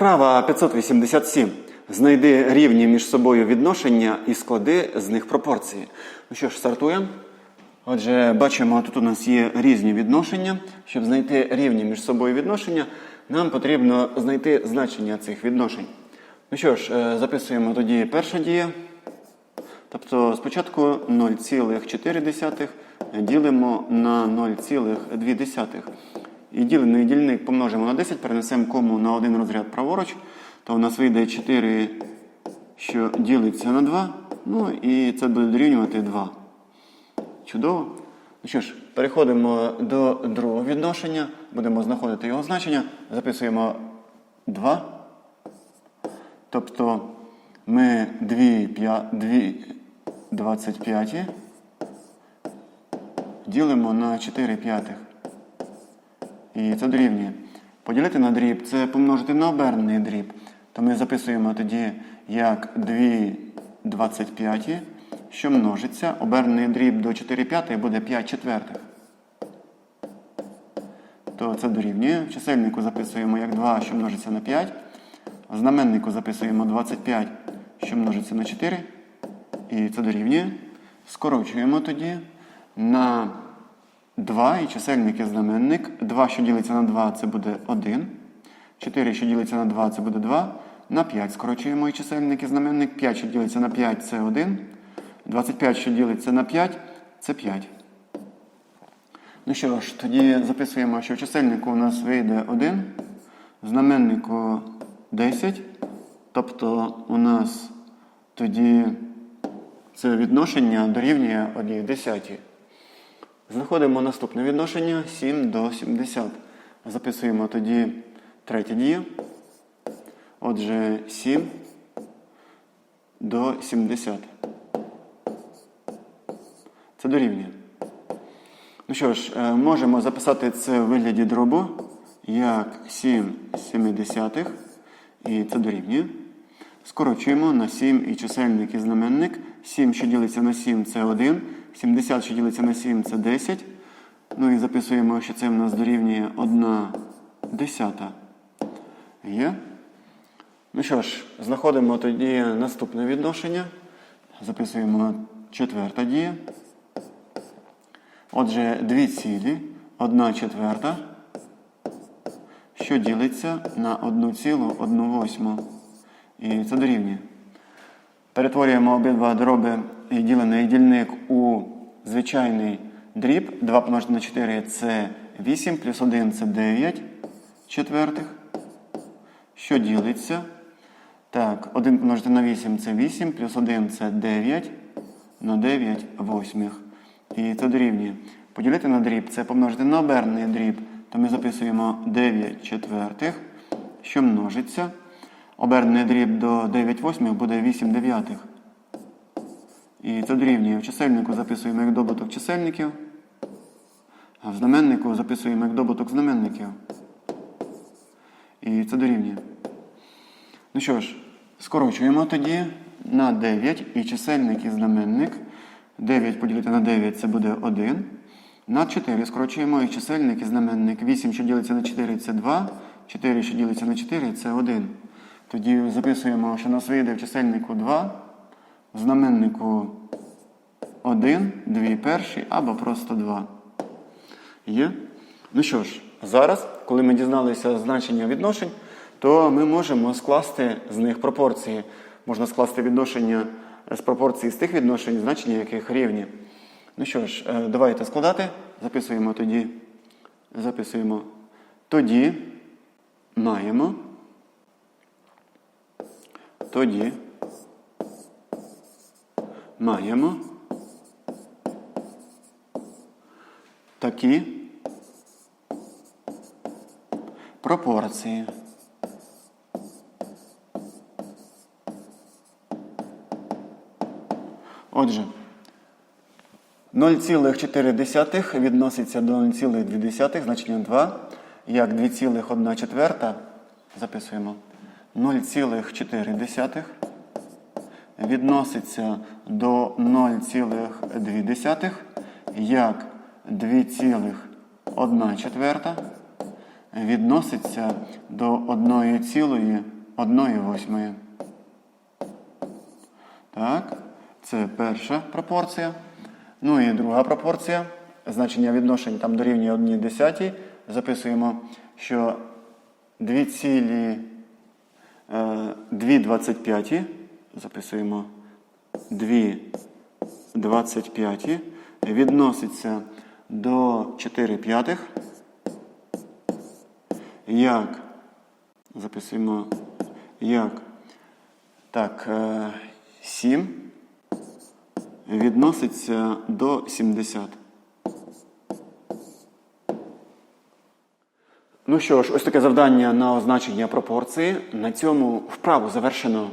Вправа 587. Знайди рівні між собою відношення і склади з них пропорції. Ну що ж, стартуємо. Отже, бачимо, тут у нас є різні відношення. Щоб знайти рівні між собою відношення, нам потрібно знайти значення цих відношень. Ну що ж, е, записуємо тоді перша дія. Тобто спочатку 0,4 ділимо на 0,2. І ділений дільник помножимо на 10, перенесемо кому на один розряд праворуч, то у нас вийде 4, що ділиться на 2. Ну і це буде дорівнювати 2. Чудово. Ну що ж, переходимо до другого відношення. Будемо знаходити його значення. Записуємо 2. Тобто ми 2, 5, 2 25 ділимо на 4 п'ятих. І це дорівнює. Поділити на дріб це помножити на обернений дріб. То ми записуємо тоді як 2 25, що множиться. Обернений дріб до 4 п'ятих буде 5 четвертих. То це дорівнює. В чисельнику записуємо як 2, що множиться на 5. В знаменнику записуємо 25, що множиться на 4. І це дорівнює. Скорочуємо тоді на 2 і чисельник і знаменник. 2, що ділиться на 2, це буде 1. 4, що ділиться на 2, це буде 2. На 5 скорочуємо і чисельник і знаменник. 5, що ділиться на 5, це 1. 25, що ділиться на 5, це 5. Ну що ж, тоді записуємо, що в чисельнику у нас вийде 1, в знаменнику 10. Тобто у нас тоді це відношення дорівнює 1 десятій. Знаходимо наступне відношення 7 до 70. Записуємо тоді третє діє. Отже, 7 до 70. Це дорівнює. Ну що ж, е, можемо записати це в вигляді дробу як 7 семидесятих. І це дорівнює. Скорочуємо на 7 і чисельник і знаменник. 7, що ділиться на 7, це 1. 70, що ділиться на 7, це 10. Ну і записуємо, що це в нас дорівнює 1 десята. Є. Ну що ж, знаходимо тоді наступне відношення. Записуємо четверта дія. Отже, 2 цілі, 1 четверта, що ділиться на 1 цілу 1 восьму. І це дорівнює. Перетворюємо обидва дроби і ділений дільник у звичайний дріб. 2 помножити на 4 це 8, плюс 1 це 9 четвертих. Що ділиться? Так, 1 помножити на 8 це 8, плюс 1 це 9, на 9 восьмих. І це дорівнює. Поділити на дріб це помножити на обернений дріб, то ми записуємо 9 четвертих, що множиться. Обернений дріб до 9 восьмих буде 8 дев'ятих. І це дорівнює. В чисельнику записуємо як добуток чисельників, а в знаменнику записуємо як добуток знаменників. І це дорівнює. Ну що ж, скорочуємо тоді на 9 і чисельник і знаменник. 9 поділити на 9 це буде 1. На 4 скорочуємо і чисельник і знаменник. 8, що ділиться на 4, це 2. 4, що ділиться на 4, це 1. Тоді записуємо, що нас вийде в чисельнику 2, в знаменнику 1, 2 перші або просто 2. Є? Ну що ж, зараз, коли ми дізналися значення відношень, то ми можемо скласти з них пропорції. Можна скласти відношення з пропорції з тих відношень, значення яких рівні. Ну що ж, е, давайте складати. Записуємо тоді. Записуємо. Тоді маємо. Тоді маємо такі пропорції. Отже, 0,4 відноситься до 0,2, значення 2, як 2,1 четверта. Записуємо 0,4 відноситься до 0,2, як 2,1 четверта. відноситься до 1,1 Так, це перша пропорція. Ну і друга пропорція. Значення відношень там дорівнює 1 десятій. Записуємо, що 2 цілі 2,25 записуємо. 2,25 відноситься до 4 п'ятих. Як? Записуємо. Як? Так, 7 відноситься до 70. Ну що ж, ось таке завдання на означення пропорції. На цьому вправу завершено.